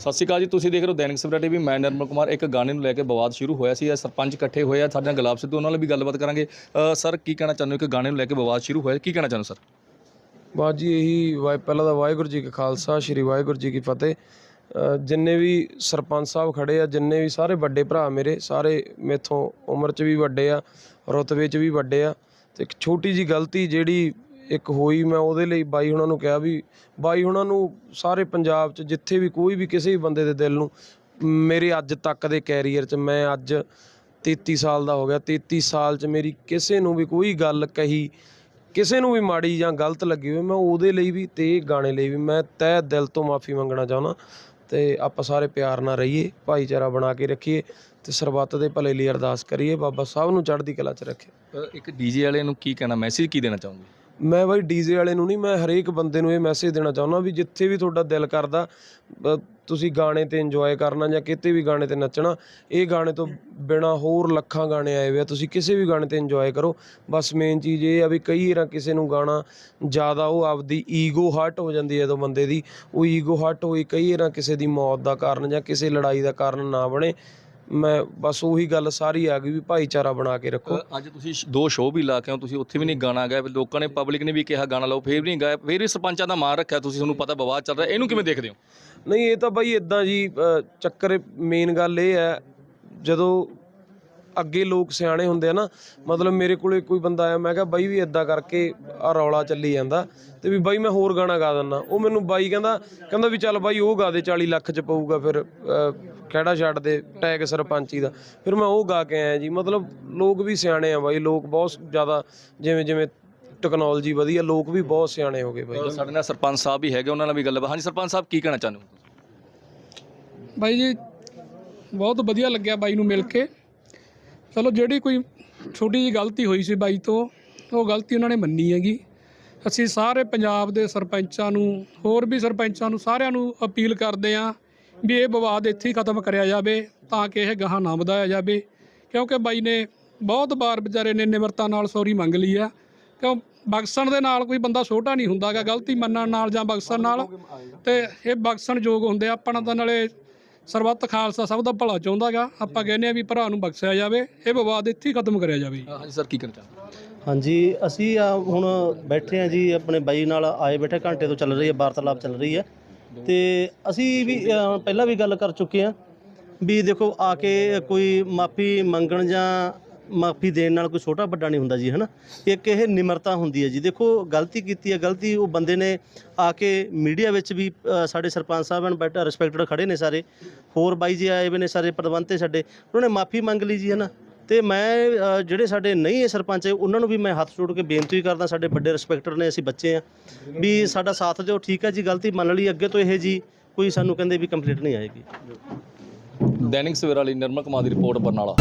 ਸਤਿ ਸ਼੍ਰੀ ਅਕਾਲ ਜੀ ਤੁਸੀਂ ਦੇਖ ਰਹੇ ਹੋ ਦੈਨਿਕ ਸਵੇਰਾ ਟੀਵੀ। ਮੈਂ ਨਰਮਲ ਕੁਮਾਰ ਇੱਕ ਗਾਣੇ ਨੂੰ ਲੈ ਕੇ ਵਿਵਾਦ ਸ਼ੁਰੂ ਹੋਇਆ ਸੀ ਇਹ ਸਰਪੰਚ ਇਕੱਠੇ ਹੋਏ ਆ ਸਾਡੇ ਨਾਲ ਗੁਲਾਬ ਸਿੱਧੂ ਉਹਨਾਂ ਨਾਲ ਵੀ ਗੱਲਬਾਤ ਕਰਾਂਗੇ। ਅ, ਸਰ ਕੀ ਕਹਿਣਾ ਚਾਹੁੰਦੇ ਹੋ? ਕਿ ਗਾਣੇ ਨੂੰ ਲੈ ਕੇ ਵਿਵਾਦ ਸ਼ੁਰੂ ਹੋਇਆ ਕੀ ਕਹਿਣਾ ਚਾਹੁੰਦੇ ਹੋ ਸਰ? ਬਾਤ ਜੀ ਇਹੀ ਵਾਹਿ ਪਹਿਲਾਂ ਤਾਂ ਵਾਹਿਗੁਰੂ ਜੀ ਕਾ ਖਾਲਸਾ ਸ੍ਰੀ ਵਾਹਿਗੁਰੂ ਜੀ ਕੀ ਫਤਿਹ। ਅ, ਜਿੰਨੇ ਵੀ ਸਰਪੰਚ ਸਾਹਿਬ ਖੜੇ ਆ ਜਿੰਨੇ ਵੀ ਸਾਰੇ ਵੱਡੇ ਭਰਾ ਮੇਰੇ ਸਾਰੇ ਮੇਥੋਂ ਉਮਰ 'ਚ ਵੀ ਵੱਡੇ ਆ ਰੁਤਬੇ 'ਚ ਵੀ ਵੱਡੇ ਆ। ਤੇ ਇੱਕ ਛੋਟੀ ਜੀ ਗਲਤੀ ਜਿਹੜੀ ਇੱਕ ਹੋਈ ਮੈਂ ਉਹਦੇ ਲਈ ਬਾਈ ਹੁਣਾਂ ਨੂੰ ਕਿਹਾ ਵੀ ਬਾਈ ਹੁਣਾਂ ਨੂੰ ਸਾਰੇ ਪੰਜਾਬ 'ਚ ਜਿੱਥੇ ਵੀ ਕੋਈ ਵੀ ਕਿਸੇ ਵੀ ਬੰਦੇ ਦੇ ਦਿਲ ਨੂੰ ਮੇਰੇ ਅੱਜ ਤੱਕ ਦੇ ਕੈਰੀਅਰ 'ਚ ਮੈਂ ਅੱਜ 33 ਸਾਲ ਦਾ ਹੋ ਗਿਆ 33 ਸਾਲ 'ਚ ਮੇਰੀ ਕਿਸੇ ਨੂੰ ਵੀ ਕੋਈ ਗੱਲ ਕਹੀ ਕਿਸੇ ਨੂੰ ਵੀ ਮਾੜੀ ਜਾਂ ਗਲਤ ਲੱਗੀ ਹੋਵੇ ਮੈਂ ਉਹਦੇ ਲਈ ਵੀ ਤੇ ਇਹ ਗਾਣੇ ਲਈ ਵੀ ਮੈਂ ਤਹਿ ਦਿਲ ਤੋਂ ਮਾਫੀ ਮੰਗਣਾ ਚਾਹੁੰਦਾ ਤੇ ਆਪਾਂ ਸਾਰੇ ਪਿਆਰ ਨਾਲ ਰਹੀਏ ਭਾਈਚਾਰਾ ਬਣਾ ਕੇ ਰੱਖੀਏ ਤੇ ਸਰਬੱਤ ਦੇ ਭਲੇ ਲਈ ਅਰਦਾਸ ਕਰੀਏ ਬਾਬਾ ਸਭ ਨੂੰ ਚੜ੍ਹਦੀ ਕਲਾ 'ਚ ਰੱਖੇ। ਅ, ਇੱਕ ਡੀਜੇ ਵਾਲੇ ਨੂੰ ਕੀ ਕਹਿਣਾ ਮੈਸੇਜ ਕੀ ਦੇਣਾ ਚਾਹੋਗੇ? ਮੈਂ ਬਾਈ ਡੀਜ਼ੇ ਵਾਲੇ ਨੂੰ ਨਹੀਂ, ਮੈਂ ਹਰੇਕ ਬੰਦੇ ਨੂੰ ਇਹ ਮੈਸੇਜ ਦੇਣਾ ਚਾਹੁੰਦਾ ਵੀ ਜਿੱਥੇ ਵੀ ਤੁਹਾਡਾ ਦਿਲ ਕਰਦਾ ਤੁਸੀਂ ਗਾਣੇ ਤੇ ਇੰਜੋਏ ਕਰਨਾ ਜਾਂ ਕਿਤੇ ਵੀ ਗਾਣੇ ਤੇ ਨੱਚਣਾ, ਇਹ ਗਾਣੇ ਤੋਂ ਬਿਨਾ ਹੋਰ ਲੱਖਾਂ ਗਾਣੇ ਆਏ ਹੋਏ ਆ, ਤੁਸੀਂ ਕਿਸੇ ਵੀ ਗਾਣੇ ਤੇ ਇੰਜੋਏ ਕਰੋ। ਬਸ ਮੇਨ ਚੀਜ਼ ਇਹ ਆ ਵੀ ਕਈ ਵਾਰਾਂ ਕਿਸੇ ਨੂੰ ਗਾਣਾ ਜ਼ਿਆਦਾ ਉਹ ਆਪਦੀ ਈਗੋ ਹਰਟ ਹੋ ਜਾਂਦੀ ਹੈ ਜਦੋਂ ਬੰਦੇ ਦੀ, ਉਹ ਈਗੋ ਹਰਟ ਹੋਈ ਕਈ ਵਾਰਾਂ ਕਿਸੇ ਦੀ ਮੌਤ ਦਾ ਕਾਰਨ ਜਾਂ ਕਿਸੇ ਲੜਾਈ ਦਾ ਕਾਰਨ ਨਾ ਬਣੇ। ਮੈਂ ਬਸ ਉਹੀ ਗੱਲ ਸਾਰੀ ਆ ਗਈ ਵੀ ਭਾਈਚਾਰਾ ਬਣਾ ਕੇ ਰੱਖੋ। ਅੱਜ ਤੁਸੀਂ ਦੋ ਸ਼ੋਅ ਵੀ ਲਾ ਕੇ ਹੋ ਤੁਸੀਂ ਉੱਥੇ ਵੀ ਨਹੀਂ ਗਾਣਾ ਗਾਇਆ ਲੋਕਾਂ ਨੇ ਪਬਲਿਕ ਨੇ ਵੀ ਕਿਹਾ ਗਾਣਾ ਲਾਓ ਫੇਰ ਵੀ ਨਹੀਂ ਗਾਇਆ ਫੇਰ ਵੀ ਸਰਪੰਚਾਂ ਦਾ ਮਾਰ ਰੱਖਿਆ ਤੁਸੀਂ ਤੁਹਾਨੂੰ ਪਤਾ ਵਿਵਾਦ ਚੱਲ ਰਿਹਾ ਇਹਨੂੰ ਕਿਵੇਂ ਦੇਖਦੇ ਹੋ? ਨਹੀਂ ਇਹ ਤਾਂ ਬਾਈ ਇਦਾਂ ਜੀ ਚੱਕਰ ਮੇਨ ਗੱਲ ਇਹ ਹੈ ਜਦੋਂ ਅੱਗੇ ਲੋਕ ਸਿਆਣੇ ਹੁੰਦੇ ਆ ਨਾ ਮਤਲਬ ਮੇਰੇ ਕੋਲੇ ਕੋਈ ਬੰਦਾ ਆਇਆ ਮੈਂ ਕਿਹਾ ਬਾਈ ਵੀ ਇਦਾਂ ਕਰਕੇ ਆ ਰੌਲਾ ਚੱਲੀ ਜਾਂਦਾ ਤੇ ਵੀ ਬਾਈ ਮੈਂ ਹੋਰ ਗਾਣਾ ਗਾ ਦਿੰਦਾ ਉਹ ਮੈਨੂੰ ਬਾਈ ਕਹਿੰਦਾ ਕਹਿੰਦਾ ਵੀ ਚੱਲ ਬਾਈ ਉਹ ਗਾ ਦੇ 40 ਲੱਖ ਚ ਪਊਗਾ ਫਿਰ ਕਿਹੜਾ ਛੱਡ ਦੇ ਟੈਗ ਸਰਪੰਚੀ ਦਾ। ਫਿਰ ਮੈਂ ਉਹ ਗਾ ਕੇ ਆਇਆ ਜੀ ਮਤਲਬ ਲੋਕ ਵੀ ਸਿਆਣੇ ਆ ਬਾਈ ਲੋਕ ਬਹੁਤ ਜ਼ਿਆਦਾ ਜਿਵੇਂ ਜਿਵੇਂ ਟੈਕਨੋਲੋਜੀ ਵਧੀਆ ਲੋਕ ਵੀ ਬਹੁਤ ਸਿਆਣੇ ਹੋ ਗਏ ਬਾਈ। ਸਾਡੇ ਨਾਲ ਸਰਪੰਚ ਸਾਹਿਬ ਵੀ ਹੈਗੇ ਉਹਨਾਂ ਨਾਲ ਵੀ ਗੱਲਬਾਤ ਹਾਂਜੀ ਸਰਪੰਚ ਸਾਹਿਬ ਕੀ ਕਹਿਣਾ ਚਾਹੁੰਦੇ ਹੋ? ਬਾਈ ਜੀ ਬਹੁਤ ਵਧੀਆ ਲੱਗਿਆ ਬਾਈ ਨੂੰ ਮਿਲ ਕੇ। ਚਲੋ ਜਿਹੜੀ ਕੋਈ ਛੋਟੀ ਜਿਹੀ ਗਲਤੀ ਹੋਈ ਸੀ ਬਾਈ ਤੋਂ, ਉਹ ਗਲਤੀ ਉਹਨਾਂ ਨੇ ਮੰਨੀ ਹੈਗੀ। ਅਸੀਂ ਸਾਰੇ ਪੰਜਾਬ ਦੇ ਸਰਪੰਚਾਂ ਨੂੰ, ਹੋਰ ਵੀ ਸਰਪੰਚਾਂ ਨੂੰ ਸਾਰਿਆਂ ਨੂੰ ਅਪੀਲ ਕਰਦੇ ਆਂ ਵੀ ਇਹ ਵਿਵਾਦ ਇੱਥੇ ਹੀ ਖਤਮ ਕਰਿਆ ਜਾਵੇ ਤਾਂ ਕਿ ਇਹ ਗਾਹਾਂ ਨਾ ਵਧਾਇਆ ਜਾਵੇ। ਕਿਉਂਕਿ ਬਾਈ ਨੇ ਬਹੁਤ ਵਾਰ ਵਿਚਾਰੇ ਨੇ ਨਿਮਰਤਾ ਨਾਲ ਸੌਰੀ ਮੰਗ ਲਈ ਆ। ਕਿਉਂ ਬਖਸ਼ਣ ਦੇ ਨਾਲ ਕੋਈ ਬੰਦਾ ਛੋਟਾ ਨਹੀਂ ਹੁੰਦਾਗਾ, ਗਲਤੀ ਮੰਨਣ ਨਾਲ ਜਾਂ ਬਖਸ਼ਣ ਨਾਲ। ਤੇ ਇਹ ਬਖਸ਼ਣ ਯੋਗ ਹੁੰਦੇ ਆ, ਆਪਣਾ ਤਾਂ ਨਾਲੇ ਸਰਬੱਤ ਖਾਲਸਾ ਸਭ ਦਾ ਭਲਾ ਚਾਹੁੰਦਾਗਾ। ਆਪਾਂ ਕਹਿੰਦੇ ਆ ਵੀ ਭਰਾ ਨੂੰ ਬਖਸ਼ਿਆ ਜਾਵੇ ਇਹ ਵਿਵਾਦ ਇੱਥੇ ਹੀ ਖਤਮ ਕਰਿਆ ਜਾਵੇ। ਹਾਂਜੀ ਸਰ ਕੀ ਚਾਹੁੰਦੇ ਹੋ? ਹਾਂਜੀ ਅਸੀਂ ਆ ਹੁਣ ਬੈਠੇ ਆ ਜੀ ਆਪਣੇ ਬਾਈ ਨਾਲ ਆਏ ਬੈਠੇ ਘੰਟੇ ਤੋਂ ਚੱਲ ਰਹੀ ਹੈ ਵਾਰਤਾਲਾਪ ਚੱਲ ਰਹੀ ਹੈ। ਤੇ ਅਸੀਂ ਵੀ ਪਹਿਲਾਂ ਵੀ ਗੱਲ ਕਰ ਚੁੱਕੇ ਆ ਵੀ ਦੇਖੋ ਆ ਕੇ ਕੋਈ ਮਾਫੀ ਮੰਗਣ ਜਾਂ ਮਾਫੀ ਦੇਣ ਨਾਲ ਕੋਈ ਛੋਟਾ ਵੱਡਾ ਨਹੀਂ ਹੁੰਦਾ ਜੀ ਹਨਾ? ਇੱਕ ਇਹ ਨਿਮਰਤਾ ਹੁੰਦੀ ਹੈ ਜੀ। ਦੇਖੋ ਗਲਤੀ ਕੀਤੀ ਹੈ ਗਲਤੀ ਉਹ ਬੰਦੇ ਨੇ ਆ ਕੇ ਮੀਡੀਆ ਵਿੱਚ ਵੀ ਅ, ਸਾਡੇ ਸਰਪੰਚ ਸਾਹਿਬ ਹਨ ਬੈਠਾ ਰਿਸਪੈਕਟਡ ਖੜੇ ਨੇ ਸਾਰੇ। ਹੋਰ ਬਾਈ ਜੀ ਆਏ ਹੋਏ ਨੇ ਸਾਰੇ ਪ੍ਰਬੰਧ ਤੇ ਸਾਡੇ। ਉਹਨਾਂ ਨੇ ਮਾਫੀ ਮੰਗ ਲਈ ਜੀ ਹਨਾ? ਤੇ ਮੈਂ ਅ, ਜਿਹੜੇ ਸਾਡੇ ਨਹੀਂ ਇਹ ਸਰਪੰਚ ਉਹਨਾਂ ਨੂੰ ਵੀ ਮੈਂ ਹੱਥ ਜੋੜ ਕੇ ਬੇਨਤੀ ਕਰਦਾ ਸਾਡੇ ਵੱਡੇ ਰਿਸਪੈਕਟਰ ਨੇ ਅਸੀਂ ਬੱਚੇ ਆ ਵੀ ਸਾਡਾ ਸਾਥ ਦਿਓ ਠੀਕ ਹੈ ਜੀ ਗਲਤੀ ਮੰਨ ਲਈ ਅੱਗੇ ਤੋਂ ਇਹ ਜੀ ਕੋਈ ਸਾਨੂੰ ਕਹਿੰਦੇ ਵੀ ਕੰਪਲੀਟ ਨਹੀਂ ਆਏਗੀ। ਦੈਨਿਕ ਸਵੇਰਾ ਲਈ ਨਿਰਮਲ ਕੁਮਾਰ ਦੀ ਰਿਪੋਰਟ ਬਰਨਾਲਾ।